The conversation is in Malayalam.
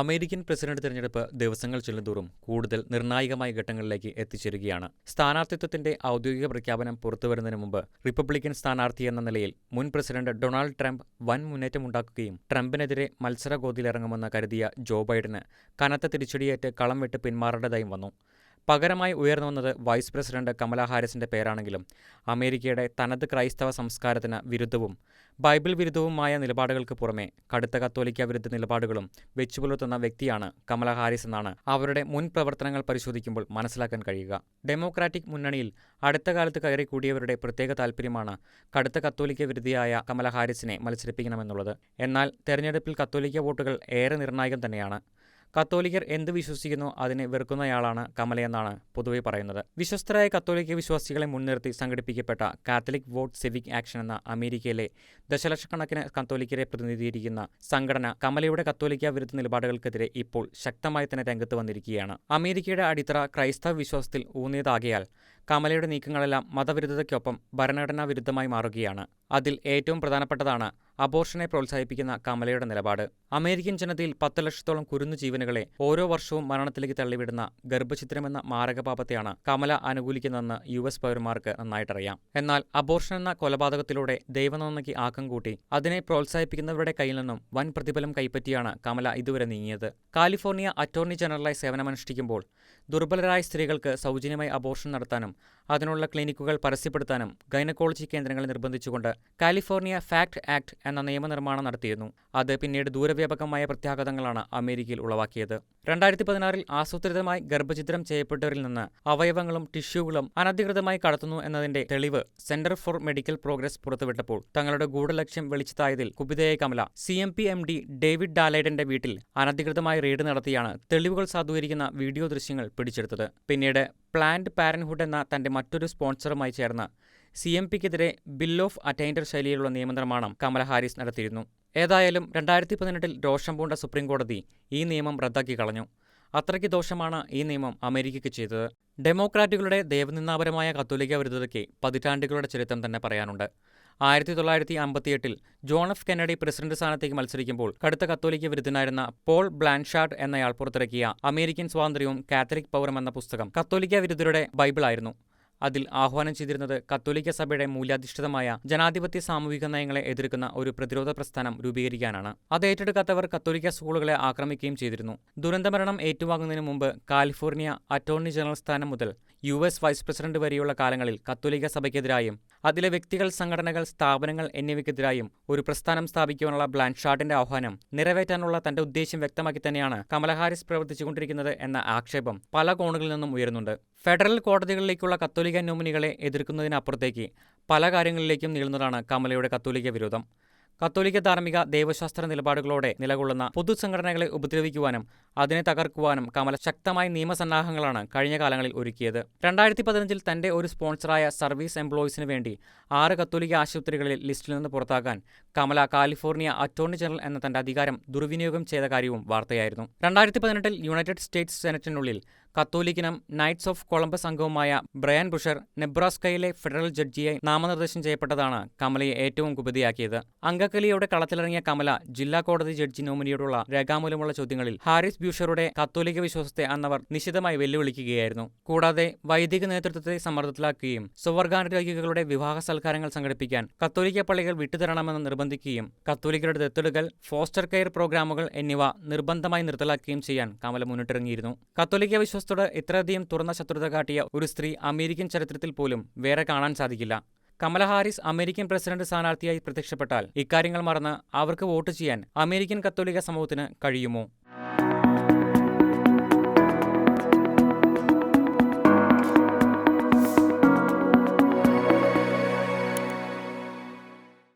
അമേരിക്കൻ പ്രസിഡന്റ് തെരഞ്ഞെടുപ്പ് ദിവസങ്ങൾ ചെല്ലുന്തോറും കൂടുതൽ നിർണായകമായ ഘട്ടങ്ങളിലേക്ക് എത്തിച്ചേരുകയാണ്. സ്ഥാനാർത്ഥിത്വത്തിന്റെ ഔദ്യോഗിക പ്രഖ്യാപനം പുറത്തുവരുന്നതിന് മുമ്പ് റിപ്പബ്ലിക്കൻ സ്ഥാനാർത്ഥി എന്ന നിലയിൽ മുൻ പ്രസിഡന്റ് ഡൊണാൾഡ് ട്രംപ് വൻ മുന്നേറ്റമുണ്ടാക്കുകയും ട്രംപിനെതിരെ മത്സരഗോതിയിലിറങ്ങുമെന്ന് കരുതിയ ജോ ബൈഡന് കനത്ത തിരിച്ചടിയേറ്റ് കളം വിട്ട് പിന്മാറേണ്ടതായും വന്നു. പകരമായി ഉയർന്നു വന്നത് വൈസ് പ്രസിഡന്റ് കമലാ ഹാരിസിന്റെ പേരാണെങ്കിലും അമേരിക്കയുടെ തനത് ക്രൈസ്തവ സംസ്കാരത്തിന് വിരുദ്ധവും ബൈബിൾ വിരുദ്ധവുമായ നിലപാടുകൾക്ക് പുറമെ കടുത്ത കത്തോലിക്ക വിരുദ്ധ നിലപാടുകളും വെച്ചുപുലർത്തുന്ന വ്യക്തിയാണ് കമല ഹാരിസ് എന്നാണ് അവരുടെ മുൻ പ്രവർത്തനങ്ങൾ പരിശോധിക്കുമ്പോൾ മനസ്സിലാക്കാൻ കഴിയുക. ഡെമോക്രാറ്റിക് മുന്നണിയിൽ അടുത്ത കാലത്ത് കയറി കൂടിയവരുടെ പ്രത്യേക താൽപ്പര്യമാണ് കടുത്ത കത്തോലിക്ക വിരുദ്ധയായ കമല ഹാരിസിനെ മത്സരിപ്പിക്കണമെന്നുള്ളത്. എന്നാൽ തെരഞ്ഞെടുപ്പിൽ കത്തോലിക്ക വോട്ടുകൾ ഏറെ നിർണായകം തന്നെയാണ്. കത്തോലിക്കർ എന്ത് വിശ്വസിക്കുന്നു അതിനെ വെറുക്കുന്നയാളാണ് കമലയെന്നാണ് പൊതുവെ പറയുന്നത്. വിശ്വസ്തരായ കത്തോലിക്ക വിശ്വാസികളെ മുൻനിർത്തി സംഘടിപ്പിക്കപ്പെട്ട കാത്തലിക് വോട്ട് സിവിക് ആക്ഷൻ എന്ന അമേരിക്കയിലെ ദശലക്ഷക്കണക്കിന് കത്തോലിക്കരെ പ്രതിനിധീകരിക്കുന്ന സംഘടന കമലയുടെ കത്തോലിക്ക വിരുദ്ധ നിലപാടുകൾക്കെതിരെ ഇപ്പോൾ ശക്തമായി തന്നെ രംഗത്ത് വന്നിരിക്കുകയാണ്. അമേരിക്കയുടെ അടിത്തറ ക്രൈസ്തവ വിശ്വാസത്തിൽ ഊന്നിയതാകിയാൽ കമലയുടെ നീക്കങ്ങളെല്ലാം മതവിരുദ്ധതയ്ക്കൊപ്പം ഭരണഘടനാ വിരുദ്ധമായി മാറുകയാണ്. അതിൽ ഏറ്റവും പ്രധാനപ്പെട്ടതാണ് അബോർഷനെ പ്രോത്സാഹിപ്പിക്കുന്ന കമലയുടെ നിലപാട്. അമേരിക്കൻ ജനതയിൽ പത്ത് ലക്ഷത്തോളം കുരുന്നു ജീവനുകളെ ഓരോ വർഷവും മരണത്തിലേക്ക് തള്ളിവിടുന്ന ഗർഭചിത്രമെന്ന മാരകപാപത്തെയാണ് കമല അനുകൂലിക്കുന്നതെന്ന് യു എസ് പൗരന്മാർക്ക് നന്നായിട്ടറിയാം. എന്നാൽ അബോർഷൻ എന്ന കൊലപാതകത്തിലൂടെ ദൈവനന്ദയ്ക്ക് ആക്കം കൂട്ടി അതിനെ പ്രോത്സാഹിപ്പിക്കുന്നവരുടെ കയ്യിൽ നിന്നും വൻ പ്രതിഫലം കൈപ്പറ്റിയാണ് കമല ഇതുവരെ നീങ്ങിയത്. കാലിഫോർണിയ അറ്റോർണി ജനറലായി സേവനമനുഷ്ഠിക്കുമ്പോൾ ദുർബലരായ സ്ത്രീകൾക്ക് സൗജന്യമായി അബോർഷൻ നടത്താനും അതിനുള്ള ക്ലിനിക്കുകൾ പരസ്യപ്പെടുത്താനും ഗൈനക്കോളജി കേന്ദ്രങ്ങൾ നിർബന്ധിച്ചുകൊണ്ട് കാലിഫോർണിയ ഫാക്ട് ആക്ട് എന്ന നിയമനിർമ്മാണം നടത്തിയിരുന്നു. അത് പിന്നീട് ദൂരവ്യാപകമായ പ്രത്യാഘാതങ്ങളാണ് അമേരിക്കയിൽ ഉളവാക്കിയത്. രണ്ടായിരത്തി പതിനാറിൽ ആസൂത്രിതമായി ഗർഭചിത്രം ചെയ്യപ്പെട്ടവരിൽ നിന്ന് അവയവങ്ങളും ടിഷ്യൂകളും അനധികൃതമായി കടത്തുന്നു എന്നതിന്റെ തെളിവ് സെന്റർ ഫോർ മെഡിക്കൽ പ്രോഗ്രസ് പുറത്തുവിട്ടപ്പോൾ തങ്ങളുടെ ഗൂഢലക്ഷ്യം വെളിച്ചത്തായതിൽ കുപിതയെ Kamala C M P M D David ഡാലൈഡന്റെ വീട്ടിൽ അനധികൃതമായി റെയ്ഡ് നടത്തിയാണ് തെളിവുകൾ സാധൂകരിക്കുന്ന വീഡിയോ ദൃശ്യങ്ങൾ പിടിച്ചെടുത്തത്. പിന്നീട് പ്ലാന്റ് പാരൻഹുഡ് എന്ന തന്റെ മറ്റൊരു സ്പോൺസറുമായി ചേർന്ന് സി എം പിക്കെതിരെ ബിൽ ഓഫ് അറ്റൈൻഡർ ശൈലിയിലുള്ള നിയമനിർമ്മാണം കമല ഹാരിസ് നടത്തിയിരുന്നു. ഏതായാലും രണ്ടായിരത്തി പതിനെട്ടിൽ രോഷം പൂണ്ട സുപ്രീംകോടതി ഈ നിയമം റദ്ദാക്കി കളഞ്ഞു. അത്രയ്ക്ക് ദോഷമാണ് ഈ നിയമം അമേരിക്കയ്ക്ക് ചെയ്തത്. ഡെമോക്രാറ്റുകളുടെ ദേവനിന്ദാപരമായ കത്തോലിക്ക വിരുദ്ധതയ്ക്ക് പതിറ്റാണ്ടുകളുടെ ചരിത്രം തന്നെ പറയാനുണ്ട്. ആയിരത്തി തൊള്ളായിരത്തി അമ്പത്തിയെട്ടിൽ ജോൺ എഫ് കെന്നഡി പ്രസിഡന്റ് സ്ഥാനത്തേക്ക് മത്സരിക്കുമ്പോൾ കടുത്ത കത്തോലിക്ക വിരുദ്ധനായിരുന്ന പോൾ ബ്ലാൻഷാർഡ് എന്നയാൾ പുറത്തിറക്കിയ അമേരിക്കൻ സ്വാതന്ത്ര്യവും കാത്തലിക് പൗരം എന്ന പുസ്തകം കത്തോലിക്ക വിരുദ്ധരുടെ ബൈബിളായിരുന്നു. അതിൽ ആഹ്വാനം ചെയ്തിരുന്നത് കത്തോലിക്ക സഭയുടെ മൂല്യാധിഷ്ഠിതമായ ജനാധിപത്യ സാമൂഹിക നയങ്ങളെ എതിർക്കുന്ന ഒരു പ്രതിരോധ പ്രസ്ഥാനം രൂപീകരിക്കാനാണ്. അത് ഏറ്റെടുക്കാത്തവർ കത്തോലിക്ക സ്കൂളുകളെ ആക്രമിക്കുകയും ചെയ്തിരുന്നു. ദുരന്തമരണം ഏറ്റുവാങ്ങുന്നതിന് മുമ്പ് കാലിഫോർണിയ അറ്റോർണി ജനറൽ സ്ഥാനം മുതൽ യു എസ് വൈസ് പ്രസിഡന്റ് വരെയുള്ള കാലങ്ങളിൽ കത്തോലിക്ക സഭയ്ക്കെതിരായും അതിലെ വ്യക്തികൾ സംഘടനകൾ സ്ഥാപനങ്ങൾ എന്നിവയ്ക്കെതിരായും ഒരു പ്രസ്ഥാനം സ്ഥാപിക്കുവാനുള്ള ബ്ലാൻഷാർഡിന്റെ ആഹ്വാനം നിറവേറ്റാനുള്ള തന്റെ ഉദ്ദേശ്യം വ്യക്തമാക്കി തന്നെയാണ് കമലഹാരിസ് പ്രവർത്തിച്ചുകൊണ്ടിരിക്കുന്നത് എന്ന ആക്ഷേപം പല കോണുകളിൽ നിന്നും ഉയരുന്നുണ്ട്. ഫെഡറൽ കോടതികളിലേക്കുള്ള കത്തോലിക്ക നോമിനികളെ എതിർക്കുന്നതിനപ്പുറത്തേക്ക് പല കാര്യങ്ങളിലേക്കും നീളുന്നതാണ് കമലയുടെ കത്തോലിക വിരോധം. കത്തോലിക്ക ധാർമ്മിക ദൈവശാസ്ത്ര നിലപാടുകളോടെ നിലകൊള്ളുന്ന പൊതുസംഘടനകളെ ഉപദ്രവിക്കുവാനും അതിനെ തകർക്കുവാനും കമല ശക്തമായ നിയമസന്നാഹങ്ങളാണ് കഴിഞ്ഞ കാലങ്ങളിൽ ഒരുക്കിയത്. രണ്ടായിരത്തി പതിനഞ്ചിൽ തന്റെ ഒരു സ്പോൺസറായ സർവീസ് എംപ്ലോയീസിന് വേണ്ടി ആറ് കത്തോലിക്ക ആശുപത്രികളിൽ ലിസ്റ്റിൽ നിന്ന് പുറത്താക്കാൻ കമല കാലിഫോർണിയ അറ്റോർണി ജനറൽ എന്ന തന്റെ അധികാരം ദുർവിനിയോഗം ചെയ്ത കാര്യവും വാർത്തയായിരുന്നു. രണ്ടായിരത്തി പതിനെട്ടിൽ യുണൈറ്റഡ് സ്റ്റേറ്റ്സ് സെനറ്റിനുള്ളിൽ കത്തോലിക്കനും നൈറ്റ്സ് ഓഫ് കൊളംബസ് അംഗവുമായ ബ്രയാൻ ബുഷർ നെബ്രാസ്കയിലെ ഫെഡറൽ ജഡ്ജിയെ നാമനിർദ്ദേശം ചെയ്യപ്പെട്ടതാണ് കമലയെ ഏറ്റവും കുപതിയാക്കിയത് അംഗക്കലിയോടെ കളത്തിലിറങ്ങിയ കമല ജില്ലാ കോടതി ജഡ്ജി നോമിനിയോടുള്ള രേഖാമൂലമുള്ള ചോദ്യങ്ങളിൽ ഹാരിസ് ബ്യൂഷറുടെ കത്തോലിക്ക വിശ്വാസത്തെ അന്നവർ നിശിതമായി വെല്ലുവിളിക്കുകയായിരുന്നു. കൂടാതെ വൈദിക നേതൃത്വത്തെ സമ്മർദ്ദത്തിലാക്കുകയും സുവർഗാനുരാഗികളുടെ വിവാഹ സൽക്കാരങ്ങൾ സംഘടിപ്പിക്കാൻ കത്തോലിക്ക പള്ളികൾ വിട്ടുതരണമെന്ന് നിർബന്ധിക്കുകയും കത്തോലിക്കരുടെ ദത്തെടുക്കൽ ഫോസ്റ്റർ കെയർ പ്രോഗ്രാമുകൾ എന്നിവ നിർബന്ധമായി നിർത്തലാക്കുകയും ചെയ്യാൻ കമല മുന്നിട്ടിറങ്ങിയിരുന്നു. കത്തോലിക്ക വിശ്വാസത്തോട് ഇത്രയധികം തുറന്ന ശത്രുത കാട്ടിയ ഒരു സ്ത്രീ അമേരിക്കൻ ചരിത്രത്തിൽ പോലും വേറെ കാണാൻ സാധിക്കില്ല. കമല ഹാരിസ് അമേരിക്കൻ പ്രസിഡന്റ് സ്ഥാനാർത്ഥിയായി പ്രത്യക്ഷപ്പെട്ടാൽ ഇക്കാര്യങ്ങൾ മറന്ന് അവർക്ക് വോട്ട് ചെയ്യാൻ അമേരിക്കൻ കത്തോലിക്ക സമൂഹത്തിന് കഴിയുമോ?